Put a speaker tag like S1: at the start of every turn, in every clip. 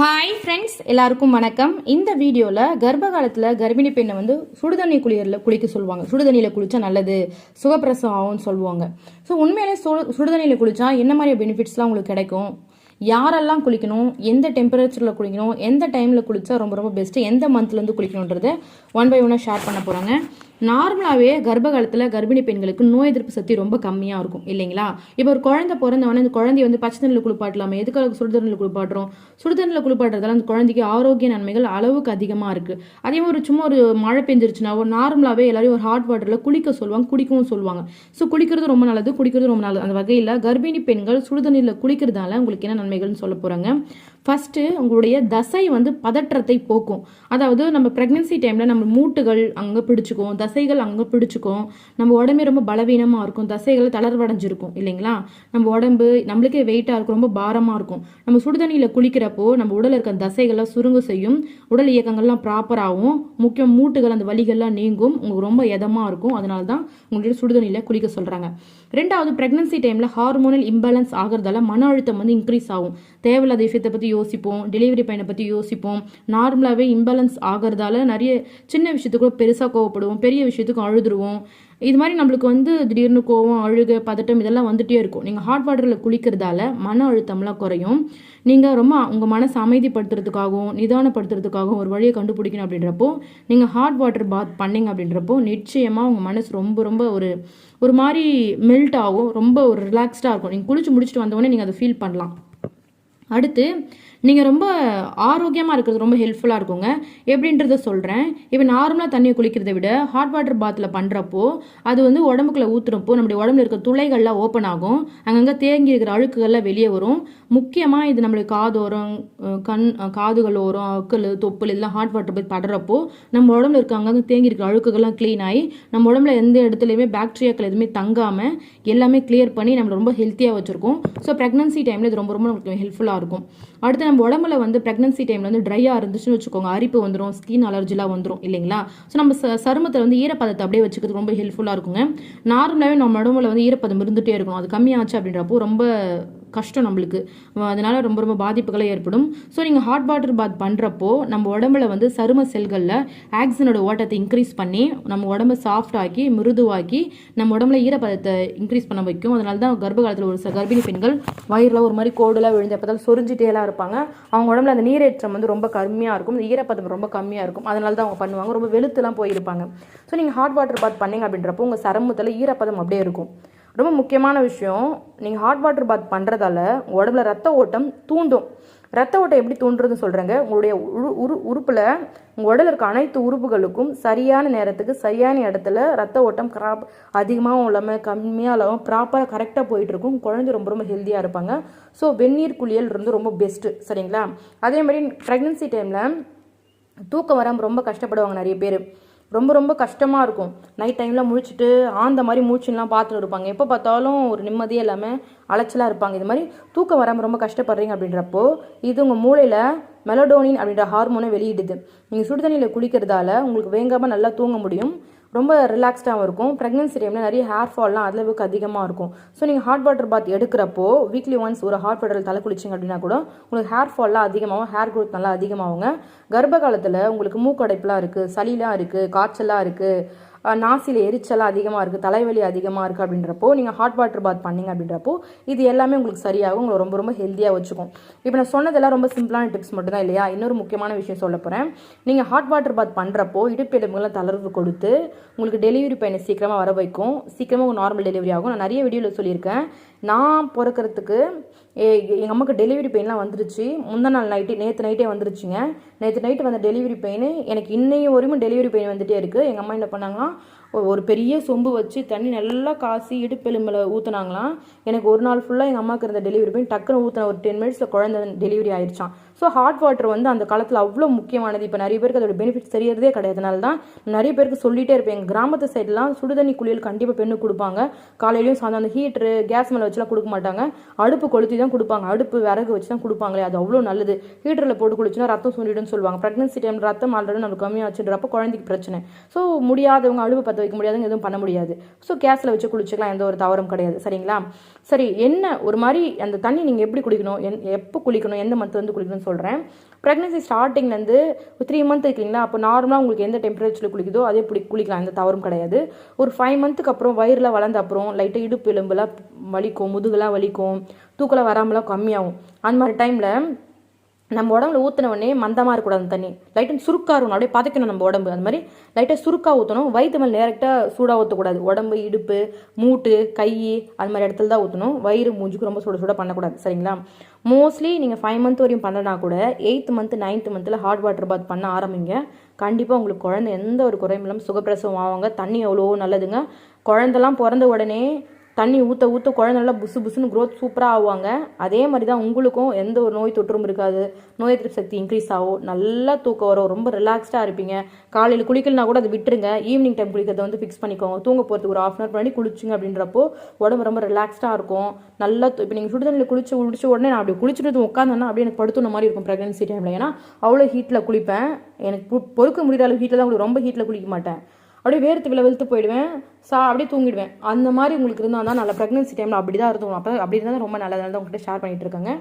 S1: Hi friends எல்லாருக்கும் வணக்கம். இந்த வீடியோவில் கர்ப்ப காலத்தில் கர்ப்பிணி பெண்ணை வந்து சுடுதண்ணி குளியலில் குளிக்க சொல்லுவாங்க. சுடுதண்ணியில் குளித்தா நல்லது சுகப்பிரசவம் ஆகும்னு சொல்லுவாங்க. ஸோ உண்மையிலே சுடு சுடுதண்ணியில் குளித்தா என்ன மாதிரி பெனிஃபிட்ஸ்லாம் உங்களுக்கு கிடைக்கும்? யாரெல்லாம் குளிக்கணும் எந்த டெம்பரேச்சரில் குளிக்கணும் எந்த டைமில் குளித்தா ரொம்ப ரொம்ப பெஸ்ட்டு எந்த மந்த்லேருந்து குளிக்கணுன்றதை ஒன் பை ஒன்னாக ஷேர் பண்ண போகிறாங்க நார்மலாகவே கர்ப்ப காலத்தில் கர்ப்பிணி பெண்களுக்கு நோய் எதிர்ப்பு சக்தி ரொம்ப கம்மியாக இருக்கும் இல்லைங்களா? இப்போ ஒரு குழந்தை பிறந்தவொடனே அந்த குழந்தைய வந்து பச்சை தண்ணியில் குளிப்பாட்டலாமே எதுக்காக சுடுதண்ணில் குளிப்பாட்டுறோம்? சுடுதண்ணில் குளிப்பாட்டுறதால அந்த குழந்தைக்கு ஆரோக்கிய நன்மைகள் அளவுக்கு அதிகமாக இருக்குது அதே மாதிரி ஒரு சும்மா ஒரு மழை பெஞ்சிருச்சுன்னா ஒரு நார்மலாகவே எல்லாரையும் ஒரு ஹாட் வாட்டரில் குளிக்க சொல்லுவாங்க குடிக்கவும் சொல்லுவாங்க. ஸோ குளிக்கிறது ரொம்ப நல்லது குடிக்கிறது ரொம்ப நல்லது. அந்த வகையில் கர்ப்பிணி பெண்கள் சுடுதண்ணியில் குளிக்கிறதால உங்களுக்கு என்ன நன்மைகள்னு சொல்ல போகிறாங்க ஃபஸ்ட்டு உங்களுடைய தசை வந்து பதற்றத்தை போக்கும். அதாவது நம்ம ப்ரெக்னென்சி டைமில் நம்ம மூட்டுகள் அங்கே பிடிச்சிக்கும் தசைகள் அங்கே பிடிச்சிக்கும். நம்ம உடம்பே ரொம்ப பலவீனமாக இருக்கும் தசைகள் தளர்வடைஞ்சிருக்கும் இல்லைங்களா? நம்ம உடம்பு நம்மளுக்கே வெயிட்டாக இருக்கும் ரொம்ப பாரமாக இருக்கும். நம்ம சுடுதண்ணியில் குளிக்கிறப்போ நம்ம உடலில் இருக்க தசைகள்லாம் சுருங்க செய்யும் உடல் இயக்கங்கள்லாம் ப்ராப்பராகவும் முக்கியம் மூட்டுகள் அந்த வலிகள்லாம் நீங்கும் உங்களுக்கு ரொம்ப இதமாக இருக்கும். அதனால தான் உங்களுடைய சுடுதண்ணியில் குளிக்க சொல்கிறாங்க ரெண்டாவது ப்ரெக்னன்சி டைமில் ஹார்மோனல் இம்பேலன்ஸ் ஆகிறதால மன அழுத்தம் வந்து இன்க்ரீஸ் ஆகும். தேவையில்லாத விஷயத்தை பற்றி யோசிப்போம் டெலிவரி பையனை பற்றி யோசிப்போம். நார்மலாகவே இம்பேலன்ஸ் ஆகிறதால நிறைய சின்ன விஷயத்துக்கு பெருசாக கோவப்படுவோம் பெரிய விஷயத்துக்கு அழுதுருவோம். இது மாதிரி நம்மளுக்கு வந்து திடீர்னு கோவம் அழுக பதட்டம் இதெல்லாம் வந்துகிட்டே இருக்கும். நீங்கள் ஹாட் வாட்டரில் குளிக்கிறதால மன அழுத்தம்லாம் குறையும். நீங்கள் ரொம்ப உங்கள் மனசை அமைதிப்படுத்துறதுக்காகவும் நிதானப்படுத்துறதுக்காகவும் ஒரு வழியை கண்டுபிடிக்கணும் அப்படின்றப்போ நீங்கள் ஹாட் வாட்டர் பாத் பண்ணிங்க அப்படின்றப்போ நிச்சயமாக உங்கள் மனசு ரொம்ப ரொம்ப ஒரு ஒரு மாதிரி மெல்ட் ஆகும். ரொம்ப ஒரு ரிலாக்ஸ்டாக இருக்கும். நீங்கள் குளிச்சு முடிச்சுட்டு வந்தோடனே நீங்கள் அதை ஃபீல் பண்ணலாம். அடுத்து நீங்கள் ரொம்ப ஆரோக்கியமாக இருக்கிறது ரொம்ப ஹெல்ப்ஃபுல்லாக இருக்குங்க. எப்படின்றத சொல்கிறேன் இப்போ நார்மலாக தண்ணியை குளிக்கிறதை விட ஹாட் வாட்டர் பாத்தில் பண்ணுறப்போ அது வந்து உடம்புக்குள்ளே ஊற்றுறப்போ நம்முடைய உடம்புல இருக்க துளைகள்லாம் ஓப்பன் ஆகும். அங்கங்கே தேங்கி இருக்கிற அழுக்குகள்லாம் வெளியே வரும். முக்கியமாக இது நம்மளுடைய காதோரம் கண் காதுகள் ஓரம் அக்கல் தொப்புள் இதெல்லாம் ஹாட் வாட்டர் போய் படுறப்போ நம்ம உடம்புல இருக்க அங்கங்கே தேங்கி இருக்கிற அழுக்குகள்லாம் க்ளீன் ஆகி நம்ம உடம்புல எந்த இடத்துலையுமே பாக்டீரியாக்கள் எதுவுமே தங்காமல் எல்லாமே கிளியர் பண்ணி நம்மளை ரொம்ப ஹெல்த்தியாக வச்சுருக்கோம். ஸோ ப்ரெக்னன்சி டைமில் இது ரொம்ப ரொம்ப நம்மளுக்கு ஹெல்ப்ஃபுல்லாக இருக்கும். அடுத்து நம்ம உடம்புல வந்து ப்ரெக்னன்சி டைமில் வந்து ட்ரையாக இருந்துச்சுன்னு வச்சுக்கோங்க. அரிப்பு வந்துடும் ஸ்கின் அலர்ஜிலாம் வந்துடும் இல்லைங்களா? ஸோ நம்ம சருமத்தில் வந்து ஈரப்பதத்தை அப்படியே வச்சுக்கிறது ரொம்ப ஹெல்ப்ஃபுல்லாக இருக்குங்க. நார்மலாகவே நம்ம உடம்புல வந்து ஈரப்பதம் இருந்துகிட்டே இருக்கும். அது கம்மியாச்சு அப்படின்றப்போ ரொம்ப கஷ்டம் நம்மளுக்கு. அதனால ரொம்ப ரொம்ப பாதிப்புகளை ஏற்படும். ஸோ நீங்கள் ஹாட் வாட்டர் பாத் பண்ணுறப்போ நம்ம உடம்புல வந்து சரும செல்களில் ஆக்சிஜனோட ஓட்டத்தை இன்க்ரீஸ் பண்ணி நம்ம உடம்ப சாஃப்ட் ஆக்கி மிருதுவாக்கி நம்ம உடம்புல ஈரப்பதத்தை இன்க்ரீஸ் பண்ண வைக்கும். அதனால தான் கர்ப்ப காலத்தில் ஒரு சில கர்ப்பிணி பெண்கள் வயிறில் ஒரு மாதிரி கோடுலாம் விழுந்து எப்போதாலும் சொரிஞ்சிட்டேலாம் இருப்பாங்க. அவங்க உடம்புல அந்த நீரேற்றம் வந்து ரொம்ப கம்மியாக இருக்கும். இந்த ஈரப்பதம் ரொம்ப கம்மியாக இருக்கும். அதனால தான் அவங்க பண்ணுவாங்க. ரொம்ப வெளுத்துலாம் போயிருப்பாங்க. ஸோ நீங்கள் ஹாட் வாட்டர் பாத் பண்ணீங்க அப்படின்றப்போ உங்கள் சரமத்தில் ஈரப்பதம் அப்படியே இருக்கும். ரொம்ப முக்கியமான விஷயம் நீங்கள் ஹாட் வாட்டர் பாத் பண்ணுறதால உடம்புல ரத்த ஓட்டம் தூண்டும். ரத்த ஓட்டம் எப்படி தூண்டுறதுன்னு சொல்கிறேங்க உங்களுடைய உரு உரு உறுப்பில் உங்கள் உடலில் இருக்க அனைத்து உறுப்புகளுக்கும் சரியான நேரத்துக்கு சரியான இடத்துல ரத்த ஓட்டம் கிராப் அதிகமாகவும் இல்லாமல் கம்மியாக இல்லாமல் ப்ராப்பராக கரெக்டாக போயிட்டுருக்கும் குழந்தை ரொம்ப ரொம்ப ஹெல்த்தியாக இருப்பாங்க. ஸோ வெந்நீர் குளியல் இருந்து ரொம்ப பெஸ்ட்டு சரிங்களா? அதே மாதிரி ப்ரெக்னன்சி டைமில் தூக்கம் வராமல் ரொம்ப கஷ்டப்படுவாங்க நிறைய பேர். ரொம்ப ரொம்ப கஷ்டமாக இருக்கும். நைட் டைமில் முழிச்சிட்டு ஆந்த மாதிரி மூச்சுலாம் பார்த்துட்டு இருப்பாங்க. எப்போ பார்த்தாலும் ஒரு நிம்மதியே இல்லாமல் அலைச்சலாக இருப்பாங்க. இது மாதிரி தூக்கம் வராமல் ரொம்ப கஷ்டப்படுறீங்க அப்படின்றப்போ இது உங்கள் மூளையில் மெலடோனின் அப்படின்ற ஹார்மோனை வெளியிடுது. நீங்கள் சுடுதண்ணியில் குளிக்கிறதால உங்களுக்கு வேங்காமல் நல்லா தூங்க முடியும். ரொம்ப ரிலாக்ஸ்டாகவும் இருக்கும். ப்ரெக்னன்சி டைமில் நிறைய ஹேர் ஃபால்லாம் அளவுக்கு அதிகமாக இருக்கும். ஸோ நீங்கள் ஹாட் வாட்டர் பாத் எடுக்கிறப்போ வீக்லி ஒன்ஸ் ஒரு ஹாட் வாட்டர் தலை குளிச்சிங்க அப்படின்னா கூட உங்களுக்கு ஹேர் ஃபால்லாம் அதிகமாகும் ஹேர் க்ரோத் நல்லா அதிகமாகுங்க. கர்ப்ப காலத்தில் உங்களுக்கு மூக்கடைப்புலாம் இருக்குது சளிலாம் இருக்குது காய்ச்சலாக இருக்குது நாசியில் எரிச்சலாக அதிகமாக இருக்குது தலைவலி அதிகமாக இருக்குது அப்படின்றப்போ நீங்கள் ஹாட் வாட்டர் பாத் பண்ணீங்க அப்படின்றப்போ இது எல்லாமே உங்களுக்கு சரியாகும். உங்களை ரொம்ப ரொம்ப ஹெல்த்தியாக வச்சுக்கும். இப்போ நான் சொன்னதெல்லாம் ரொம்ப சிம்பிளான டிப்ஸ் மட்டும்தான் இல்லையா? இன்னொரு முக்கியமான விஷயம் சொல்ல போகிறேன் நீங்கள் ஹாட் வாட்டர் பாத் பண்ணுறப்போ இடுப்பெலும்புகளை தளர்வு கொடுத்து உங்களுக்கு டெலிவரி பையனை சீக்கிரமாக வர வைக்கும். சீக்கிரமாக நார்மல் டெலிவரி ஆகும். நான் நிறைய வீடியோவில் சொல்லியிருக்கேன். நான் பிறக்கிறதுக்கு எங்கள் அம்மாவுக்கு டெலிவரி பெயின்லாம் வந்துருச்சு. முந்தின நாள் நைட்டு நேற்று நைட்டே வந்துருச்சுங்க. நேற்று நைட்டு வந்த டெலிவரி பெயின் எனக்கு இன்னைய வரையும் டெலிவரி பெயின் வந்துகிட்டே இருக்குது எங்கள் அம்மா என்ன பண்ணாங்கன்னா ஒரு பெரிய சொம்பு வச்சு தண்ணி நல்லா காசி இடுப்பெலும்பில் ஊற்றுனாங்களாம் எனக்கு ஒரு நாள் ஃபுல்லாக எங்கள் அம்மாவுக்கு இருந்த டெலிவரி போய் டக்குன்னு ஊற்றின ஒரு டென் மினிட்ஸில் குழந்தை டெலிவரி ஆயிடுச்சான் ஸோ ஹாட் வாட்டர் வந்து அந்த காலத்தில் அவ்வளோ முக்கியமானது. இப்போ நிறைய பேருக்கு அதோட பெனிஃபிட்ஸ் தெரியறதே கிடையாதுனால தான் நிறைய பேருக்கு சொல்லிகிட்டே இருப்பேன். எங்கள் கிராமத்து சைட்லாம் சுடுதண்ணி குளியல் கண்டிப்பாக பெண்ணு கொடுப்பாங்க. காலையிலையும் சாயந்தரம் அந்த ஹீட்ரு கேஸ் மேலே வச்சுலாம் கொடுக்க மாட்டாங்க. அடுப்பு கொளுத்தி தான் கொடுப்பாங்க. அடுப்பு விறகு வச்சு தான் கொடுப்பாங்களே அது அவ்வளோ நல்லது. ஹீட்டரில் போட்டு குளிச்சுன்னா ரத்தம் சுண்டிடுன்னு சொல்லுவாங்க. ப்ரெக்னன்சி டைம் ரத்தம் ஆல்ரெடி கம்மியாக கம்மியாச்சுன்றப்போ குழந்தைக்கு பிரச்சனை. ஸோ முடியாதவங்க அடுப்பு பற்ற பற்ற வைக்க முடியாதுங்க எதுவும் பண்ண முடியாது. ஸோ கேஸில் வச்சு குளிச்சுக்கலாம் எந்த ஒரு தவறும் கிடையாது. சரிங்களா? சரி என்ன ஒரு மாதிரி அந்த தண்ணி நீங்கள் எப்படி குளிக்கணும் என் எப்போ குளிக்கணும்? எந்த மந்த் வந்து குளிக்கணும்னு சொல்கிறேன் ப்ரெக்னன்சி ஸ்டார்டிங்லேருந்து ஒரு த்ரீ மந்த் இருக்கீங்களா? அப்போ நார்மலாக உங்களுக்கு எந்த டெம்பரேச்சரில் குளிக்குதோ அதே பிடி குளிக்கலாம். எந்த தவறும் கிடையாது. ஒரு ஃபைவ் மந்த்துக்கு அப்புறம் வயிறில் வளர்ந்த அப்புறம் லைட்டாக இடுப்பு எலும்புலாம் வலிக்கும் முதுகுலாம் வலிக்கும் தூக்கலாம் வராமலாம் கம்மியாகும். அந்த மாதிரி டைமில் நம்ம உடம்புல ஊற்றின உடனே மந்தமாக இருக்கக்கூடாது அந்த தண்ணி. லைட்டாக சுருக்காக இருக்கணும். அப்படியே பதைக்கணும் நம்ம உடம்பு. அந்த மாதிரி லைட்டாக சுருக்கா ஊற்றணும் வயிற்று மேலே டேரெக்டாக சூடாக ஊற்றக்கூடாது உடம்பு இடுப்பு மூட்டு கை அது மாதிரி இடத்துல தான் ஊற்றணும் வயிறு மூஞ்சுக்கு ரொம்ப சுட சுட பண்ணக்கூடாது. சரிங்களா? மோஸ்ட்லி நீங்கள் ஃபைவ் மந்த் வரையும் பண்ணனா கூட எயித் மந்த் நைன்த் மந்தில் ஹாட் வாட்டர் பாத் பண்ண ஆரம்பிங்க. கண்டிப்பாக உங்களுக்கு குழந்தை எந்த ஒரு குறையும் இல்லாமல் சுகப்பிரசவம் ஆவாங்க. தண்ணி எவ்வளோ நல்லதுங்க. குழந்தெல்லாம் பிறந்த உடனே தண்ணி ஊற்ற ஊற்ற குழந்தை நல்லா புசு புசுன்னு க்ரோத் சூப்பராக ஆவாங்க. அதே மாதிரி தான் உங்களுக்கும் எந்த ஒரு நோய் தொற்றும் இருக்காது. நோய் எதிர்ப்பு சக்தி இன்க்ரீஸ் ஆகும். நல்லா தூக்கம் வரும். ரொம்ப ரிலாக்ஸ்டாக இருப்பீங்க. காலையில் குளிக்கலனா கூட அதை விட்டுருங்க. ஈவினிங் டைம் குளிக்கிறத வந்து ஃபிக்ஸ் பண்ணிக்கோங்க. தூங்க போகிறதுக்கு ஒரு ஆஃப் அன் அவர் பண்ணி குளிச்சுங்க அப்படின்றப்போ உடம்பு ரொம்ப ரிலாக்ஸ்டாக இருக்கும். நல்லா இப்போ நீங்கள் சுடுதண்ணில் குளிச்சு குளிச்ச உடனே நான் அப்படி குளிச்சுட்டு உட்காந்தோன்னா அப்படியே எனக்கு படுத்துன மாதிரி இருக்கும் ப்ரெக்னன்சி டைமில் ஏன்னா அவ்வளோ ஹீட்டில் குளிப்பேன். எனக்கு பொறுக்க முடியாத அளவு ஹீட்டில் தான் உங்களுக்கு ரொம்ப ஹீட்டில் குளிக்க மாட்டேன். அப்படியே வேர்த்து விளவெழுத்து போயிடுவேன். சா அப்படியே தூங்கிடுவேன். அந்த மாதிரி உங்களுக்கு இருந்தால் தான் நல்ல ப்ரெக்னன்சி டைமில் அப்படி தான் இருந்தோம் அப்போ அப்படி இருந்தால் தான் ரொம்ப நல்லதாக தான் உங்கள்கிட்ட ஷேர் பண்ணிட்டு இருக்காங்க.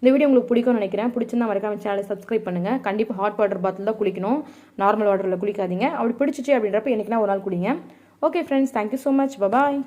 S1: இந்த வீடியோ உங்களுக்கு பிடிக்கும்னு நினைக்கிறேன். பிடிச்சிருந்தா மறக்காம சேனலை சப்ஸ்கிரைப் பண்ணுங்கள் கண்டிப்பாக ஹாட் வாட்டர் பாத்தில் தான் குளிக்கணும். நார்மல் வாட்டரில் குளிக்காதீங்க. அப்படி பிடிச்சிச்சு அப்படின்றப்ப என்னைக்குனா ஒரு நாள் குடிங்க. Okay friends thank you so much bye bye